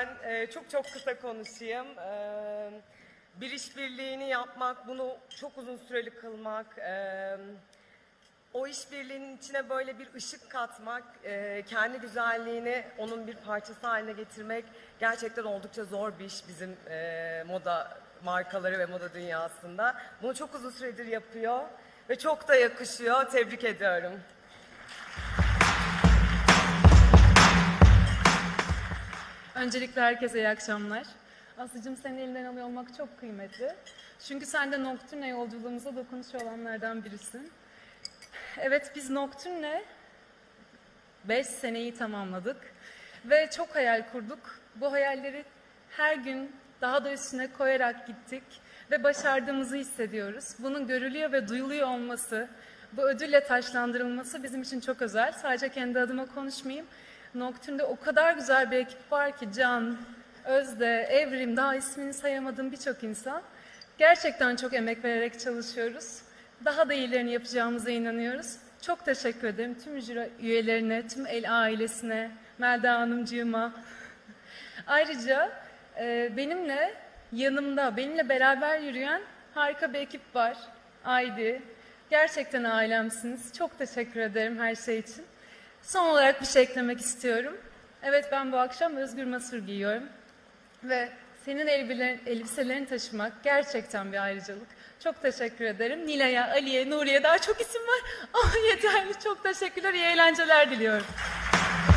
Ben e, çok çok kısa konuşayım. E, bir işbirliğini yapmak, bunu çok uzun süreli kılmak, e, o işbirliğinin içine böyle bir ışık katmak, e, kendi güzelliğini onun bir parçası haline getirmek gerçekten oldukça zor bir iş bizim e, moda markaları ve moda dünyasında. Bunu çok uzun süredir yapıyor ve çok da yakışıyor. Tebrik ediyorum. Öncelikle herkese iyi akşamlar. Aslıcığım senin elinden alıyor olmak çok kıymetli. Çünkü sen de Nocturne yolculuğumuza dokunuş olanlardan birisin. Evet biz Nocturne 5 seneyi tamamladık ve çok hayal kurduk. Bu hayalleri her gün daha da üstüne koyarak gittik ve başardığımızı hissediyoruz. Bunun görülüyor ve duyuluyor olması, bu ödülle taşlandırılması bizim için çok özel. Sadece kendi adıma konuşmayayım. Nocturne'de o kadar güzel bir ekip var ki Can, Özde, Evrim, daha ismini sayamadığım birçok insan. Gerçekten çok emek vererek çalışıyoruz. Daha da iyilerini yapacağımıza inanıyoruz. Çok teşekkür ederim tüm jüri üyelerine, tüm El ailesine, Melda Hanımcığıma. Ayrıca e, benimle yanımda, benimle beraber yürüyen harika bir ekip var. Aydi. Gerçekten ailemsiniz. Çok teşekkür ederim her şey için. Son olarak bir şey eklemek istiyorum. Evet ben bu akşam özgür masur giyiyorum. Ve senin elbiselerin, elbiselerini taşımak gerçekten bir ayrıcalık. Çok teşekkür ederim. Nilay'a, Ali'ye, Nuriye daha çok isim var. Ama yeterli. Çok teşekkürler. İyi eğlenceler diliyorum.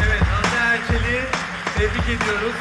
Evet Hande Erçel'i tebrik ediyoruz.